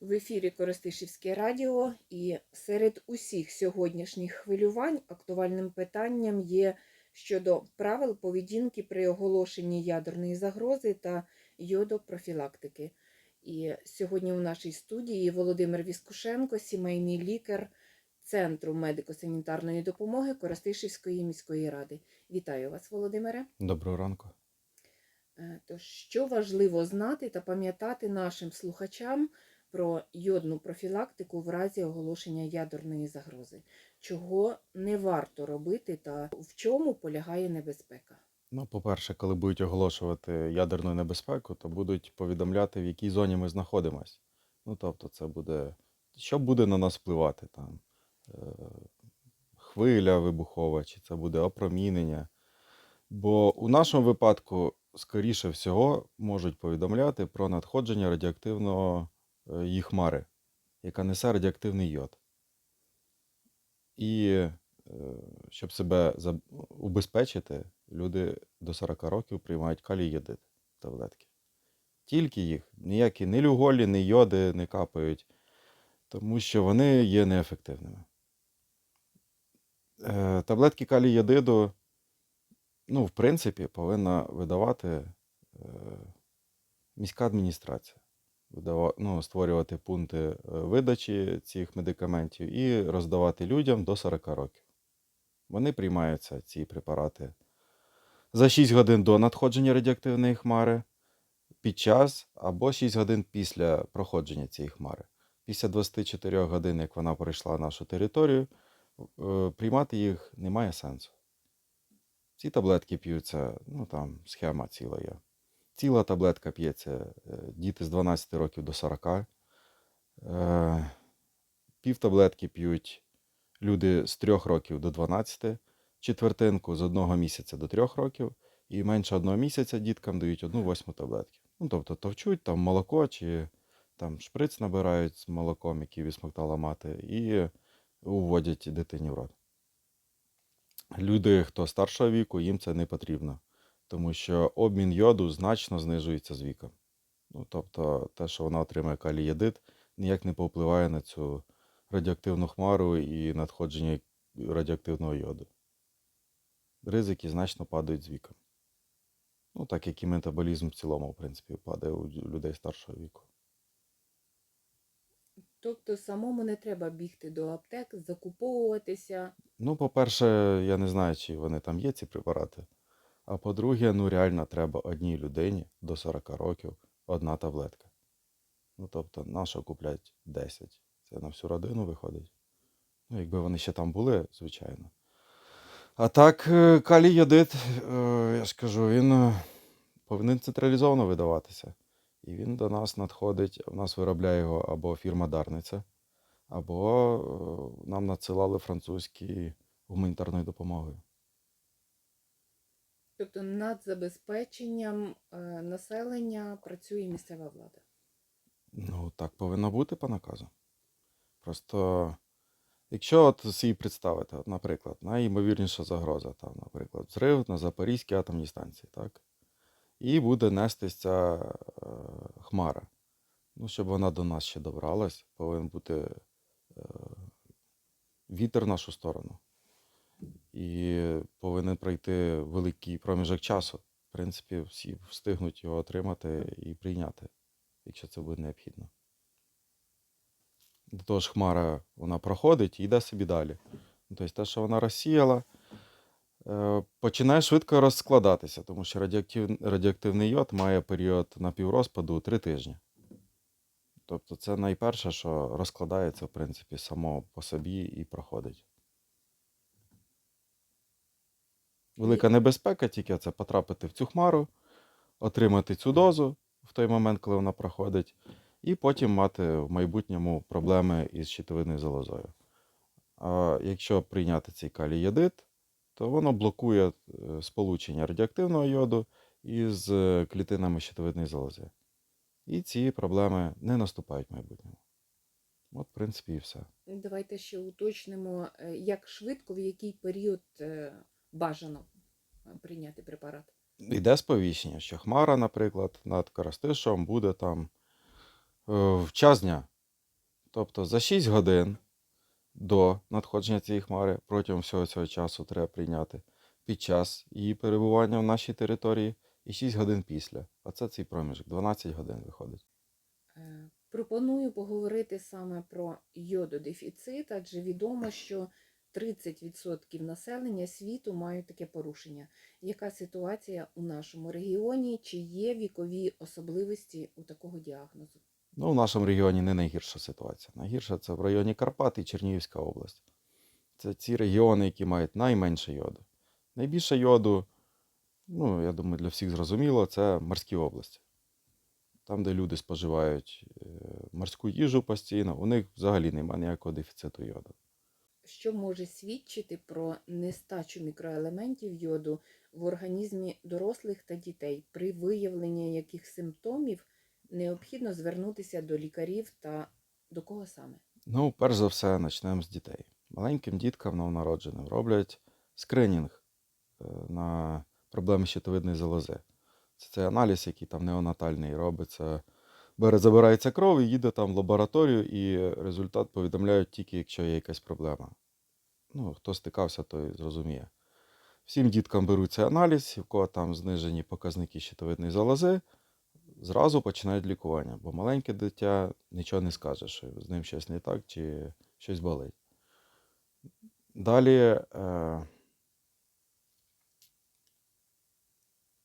В ефірі Коростишівське радіо, і серед усіх сьогоднішніх хвилювань актуальним питанням є щодо правил поведінки при оголошенні ядерної загрози та йодопрофілактики. І сьогодні у нашій студії Володимир Віскушенко, сімейний лікар Центру медико-санітарної допомоги Коростишівської міської ради. Вітаю вас, Володимире. Доброго ранку. Е, То що важливо знати та пам'ятати нашим слухачам про йодну профілактику в разі оголошення ядерної загрози? Чого не варто робити та в чому полягає небезпека? Ну, по-перше, коли будуть оголошувати ядерну небезпеку, то будуть повідомляти, в якій зоні ми знаходимося. Ну, тобто, це буде, що буде на нас впливати там. е, Хвиля вибухова, чи це буде опромінення. Бо у нашому випадку, скоріше всього, можуть повідомляти про надходження радіоактивного її хмари, яка несе радіоактивний йод. І е, щоб себе убезпечити, люди до 40 років приймають калій йодид таблетки. Тільки їх. Ніякі ні люголі, ні йоди не капають, тому що вони є неефективними. Е, Таблетки калій йодиду, ну, в принципі, повинна видавати е, міська адміністрація. Ну, створювати пункти е, видачі цих медикаментів і роздавати людям до 40 років. Вони приймаються, ці препарати, за 6 годин до надходження радіоактивної хмари, під час або 6 годин після проходження цієї хмари. Після 24 годин, як вона пройшла нашу територію, е, приймати їх немає сенсу. Ці таблетки п'ються, ну там схема ціла є. Ціла таблетка п'ється е, діти з 12 років до 40. Е, Пів таблетки п'ють люди з 3 років до 12, четвертинку з 1 місяця до 3 років, і менше одного місяця діткам дають одну восьму таблетки. Ну, тобто товчуть там молоко чи там шприц набирають з молоком, який відсмоктала мати, і уводять дитині в рот. Люди, хто старшого віку, їм це не потрібно, тому що обмін йоду значно знижується з віком. Ну, тобто, те, що вона отримує калієдит, ніяк не повпливає на цю радіоактивну хмару і надходження радіоактивного йоду. Ризики значно падають з віком. Ну, так як і метаболізм в цілому, в принципі, падає у людей старшого віку. Тобто самому не треба бігти до аптек, закуповуватися. Ну, по-перше, я не знаю, чи вони там є, ці препарати. А по-друге, ну реально треба одній людині до 40 років одна таблетка. Ну, тобто, на що куплять 10? Це на всю родину виходить. Ну, якби вони ще там були, звичайно. А так, е, калій йодид, е, я ж кажу, він е, повинен централізовано видаватися. І він до нас надходить, у нас виробляє його або фірма Дарниця, або нам надсилали французькі гуманітарною допомогою. Тобто над забезпеченням е, населення працює місцева влада. Ну, так повинно бути по наказу. Просто, якщо от собі представити, от, наприклад, найімовірніша загроза, там, наприклад, взрив на Запорізькій атомній станції, так? І буде нестись ця е, хмара. Ну, щоб вона до нас ще добралась, повинен бути е, вітер в нашу сторону. І повинен пройти великий проміжок часу. В принципі, всі встигнуть його отримати і прийняти, якщо це буде необхідно. До того ж, хмара вона проходить і йде собі далі. Ну, Тобто те, що вона розсіяла, е, починає швидко розкладатися, тому що радіоактив... радіоактивний йод має період напіврозпаду 3 тижні. Тобто це найперше, що розкладається, в принципі, само по собі і проходить. Велика небезпека тільки це потрапити в цю хмару, отримати цю дозу в той момент, коли вона проходить, і потім мати в майбутньому проблеми із щитовидною залозою. А якщо прийняти цей калій-йодид, то воно блокує е, сполучення радіоактивного йоду із е, клітинами щитовидної залози. І ці проблеми не наступають в майбутньому. От, в принципі, і все. Давайте ще уточнимо, е, як швидко, в який період бажано прийняти препарат. Йде сповіщення, що хмара, наприклад, над Коростишем буде там е, в час дня. Тобто за 6 годин до надходження цієї хмари протягом всього цього часу треба прийняти під час її перебування в нашій території і 6 годин після. Оце цей проміжок, 12 годин виходить. Е, Пропоную поговорити саме про йододефіцит, адже відомо, що 30% населення світу мають таке порушення. Яка ситуація у нашому регіоні? Чи є вікові особливості у такого діагнозу? Ну, в нашому регіоні не найгірша ситуація. Найгірша це в районі Карпат і Чернігівська область. Це ці регіони, які мають найменше йоду. Найбільше йоду, ну, я думаю, для всіх зрозуміло, це морські області. Там, де люди споживають е, морську їжу постійно, у них взагалі немає ніякого дефіциту йоду. Що може свідчити про нестачу мікроелементів йоду в організмі дорослих та дітей, при виявленні яких симптомів необхідно звернутися до лікарів та до кого саме? Ну, перш за все, почнемо з дітей. Маленьким діткам новонародженим роблять скринінг е, на проблеми щитовидної залози. Це цей аналіз, який там неонатальний робиться. Бере, забирається кров і їде там в лабораторію, і результат повідомляють тільки, якщо є якась проблема. Ну, хто стикався, той зрозуміє. Всім діткам беруть цей аналіз, в кого там знижені показники щитовидної залози, зразу починають лікування, бо маленьке дитя нічого не скаже, що з ним щось не так чи щось болить. Далі, е,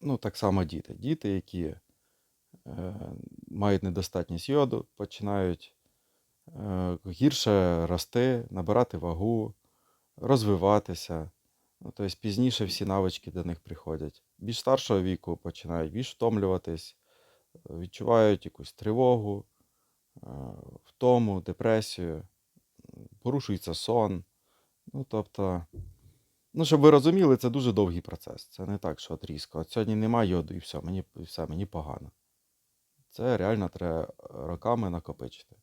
ну, так само діти. Діти, які мають недостатність йоду, починають е, гірше рости, набирати вагу, розвиватися. Ну, тобто пізніше всі навички до них приходять. Більш старшого віку починають більш втомлюватись, відчувають якусь тривогу, е, втому, депресію, порушується сон. Ну, тобто, ну, щоб ви розуміли, це дуже довгий процес. Це не так, що от різко. От сьогодні немає йоду і все, мені, все, мені погано. Це реально треба роками накопичити.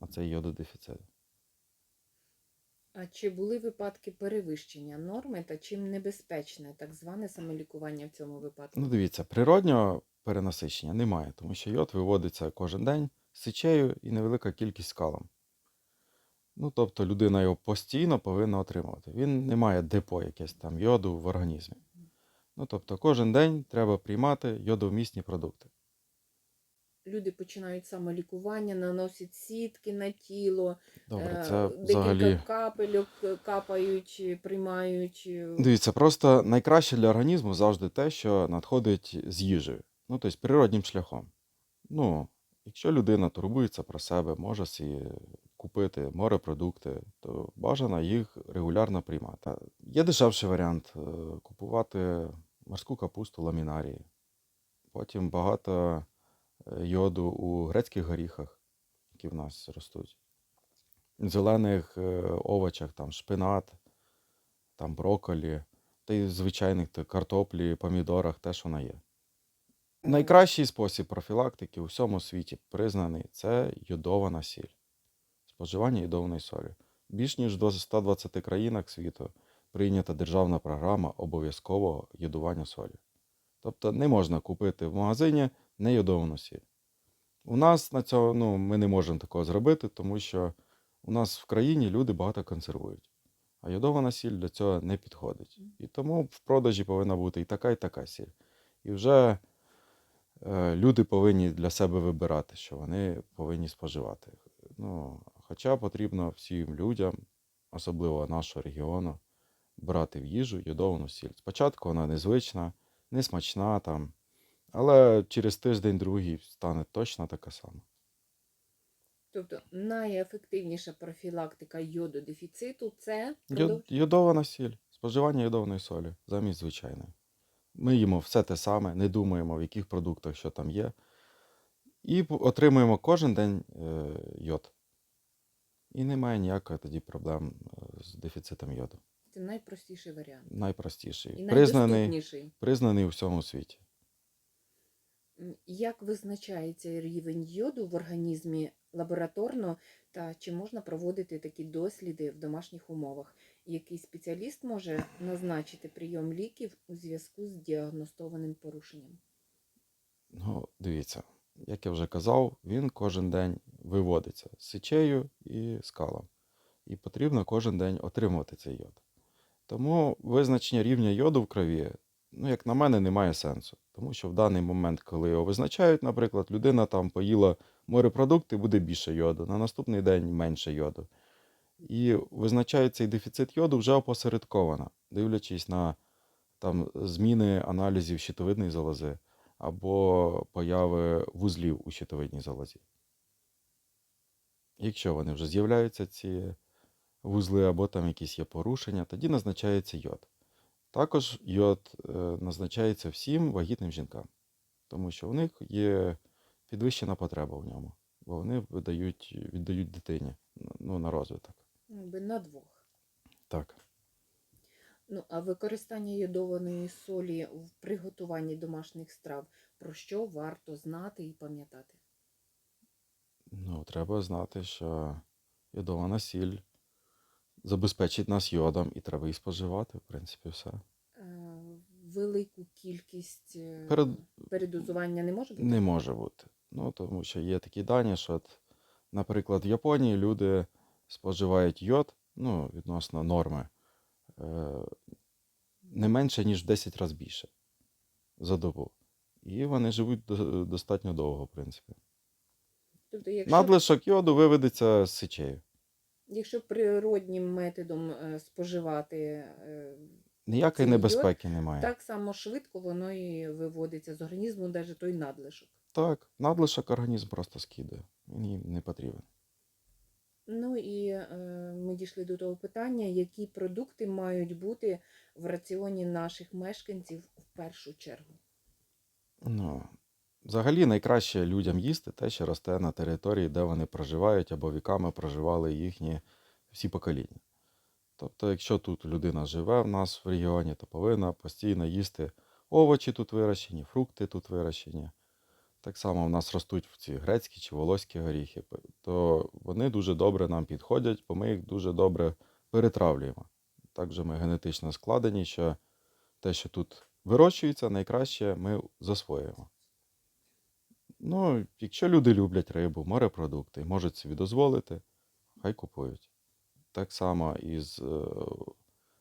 А це йододефіцит. А чи були випадки перевищення норми та чим небезпечне так зване самолікування в цьому випадку? Ну, дивіться, природнього перенасичення немає, тому що йод виводиться кожен день з сечею і невелика кількість калом. Ну, тобто людина його постійно повинна отримувати. Він не має депо якесь там йоду в організмі. Ну, тобто, кожен день треба приймати йодовмісні продукти. Люди починають самолікування, наносять сітки на тіло, Добре, е, це декілька взагалі. капельок е, капають, е, приймають. Дивіться, просто найкраще для організму завжди те, що надходить з їжею. Ну, тобто природнім шляхом. Ну, якщо людина турбується про себе, може собі купити морепродукти, то бажано їх регулярно приймати. Є дешевший варіант купувати морську капусту ламінарії. Потім багато е, йоду у грецьких горіхах, які в нас ростуть. Зелених е, овочах, там шпинат, там брокколі, та й звичайних та картоплі, помідорах теж вона є. Найкращий спосіб профілактики у всьому світі признаний це йодована сіль. Споживання йодованої солі. Більш ніж в 120 країнах світу прийнята державна програма обов'язкового йодування солі. Тобто не можна купити в магазині нейодовану сіль. У нас на цього ну, ми не можемо такого зробити, тому що у нас в країні люди багато консервують. А йодована сіль для цього не підходить. І тому в продажі повинна бути і така, і така сіль. І вже е, люди повинні для себе вибирати, що вони повинні споживати. Ну, хоча потрібно всім людям, особливо нашого регіону, брати в їжу йодовану сіль. Спочатку вона незвична, несмачна там, але через тиждень-другий стане точно така сама. Тобто найефективніша профілактика йододефіциту це Йод, йодована сіль, споживання йодованої солі замість звичайної. Ми їмо все те саме, не думаємо, в яких продуктах що там є. І отримуємо кожен день е, йод. І немає ніякої тоді проблем е, з дефіцитом йоду. Це найпростіший варіант. Найпростіший. І Признаний, признаний у всьому світі. Як визначається рівень йоду в організмі лабораторно та чи можна проводити такі досліди в домашніх умовах? Який спеціаліст може назначити прийом ліків у зв'язку з діагностованим порушенням? Ну, дивіться, як я вже казав, він кожен день виводиться з сечею і скалом. І потрібно кожен день отримувати цей йод. Тому визначення рівня йоду в крові, ну, як на мене, не має сенсу. Тому що в даний момент, коли його визначають, наприклад, людина там поїла морепродукти, буде більше йоду, на наступний день менше йоду. І визначають цей дефіцит йоду вже опосередковано, дивлячись на там, зміни аналізів щитовидної залози або появи вузлів у щитовидній залозі. Якщо вони вже з'являються, ці вузли, або там якісь є порушення, тоді назначається йод. Також йод е, назначається всім вагітним жінкам, тому що у них є підвищена потреба в ньому, бо вони видають, віддають дитині ну, на розвиток. На двох. Так. Ну, а використання йодованої солі в приготуванні домашніх страв, про що варто знати і пам'ятати? Ну, треба знати, що йодована сіль забезпечить нас йодом, і треба її споживати, в принципі, все. Е, Велику кількість е, Перед... передозування не може бути? Не може бути. Ну, тому що є такі дані, що, от, наприклад, в Японії люди споживають йод, ну, відносно норми, е, не менше, ніж в 10 разів більше за добу. І вони живуть достатньо довго, в принципі. Тобто, якщо, Надлишок йоду виведеться з сечею. Якщо природнім методом е, споживати, е, Ніякої Цей йод немає. так само швидко воно і виводиться з організму, навіть той надлишок. Так, надлишок організм просто скидає. Він їм не потрібен. Ну і е, ми дійшли до того питання, які продукти мають бути в раціоні наших мешканців в першу чергу. Ну, взагалі найкраще людям їсти те, що росте на території, де вони проживають або віками проживали їхні всі покоління. Тобто, якщо тут людина живе в нас в регіоні, то повинна постійно їсти овочі тут вирощені, фрукти тут вирощені. Так само в нас ростуть ці грецькі чи волоські горіхи, то вони дуже добре нам підходять, бо ми їх дуже добре перетравлюємо. Також ми генетично складені, що те, що тут вирощується, найкраще ми засвоюємо. Ну, якщо люди люблять рибу, морепродукти, можуть собі дозволити, хай купують. Так само і з е,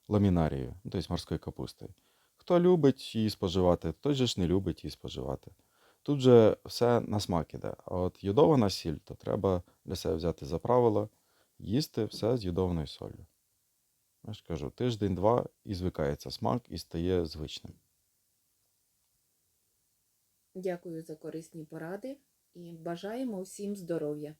ламінарією, ну, тобто морською капустою. Хто любить її споживати, той же ж не любить її споживати. Тут же все на смак іде. А от йодована сіль, то треба для себе взяти за правило їсти все з йодованою солью. Я ж кажу, тиждень-два і звикається смак і стає звичним. Дякую за корисні поради і бажаємо всім здоров'я.